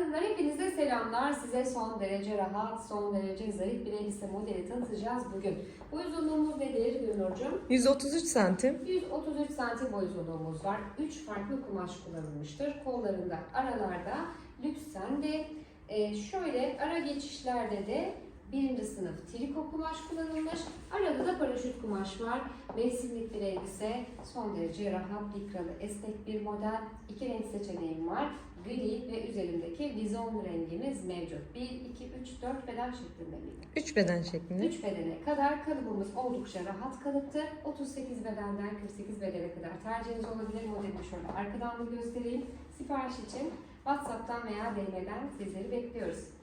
Hanımlar hepinize selamlar. Size son derece rahat, son derece zarif bir elbise modeli tanıtacağız bugün. Boy uzunluğumuz nedir Gülnur'cum? 133 santim. 133 santim boy uzunluğumuz var. 3 farklı kumaş kullanılmıştır. Kollarında, aralarda, lüksende, e, şöyle ara geçişlerde de birinci sınıf triko kumaş kullanılmış. Arada da paraşüt kumaş var. Mevsimlik bir elbise. Son derece rahat, likralı, esnek bir model. İki renk seçeneğim var. Gri ve üzerindeki vizon rengimiz mevcut. 1, 2, 3, 4 beden şeklinde miydi? 3 beden şeklinde. 3 bedene kadar kalıbımız oldukça rahat kalıptır. 38 bedenden 48 bedene kadar tercihiniz olabilir. Modelini şöyle arkadan da göstereyim. Sipariş için WhatsApp'tan veya DM'den sizleri bekliyoruz.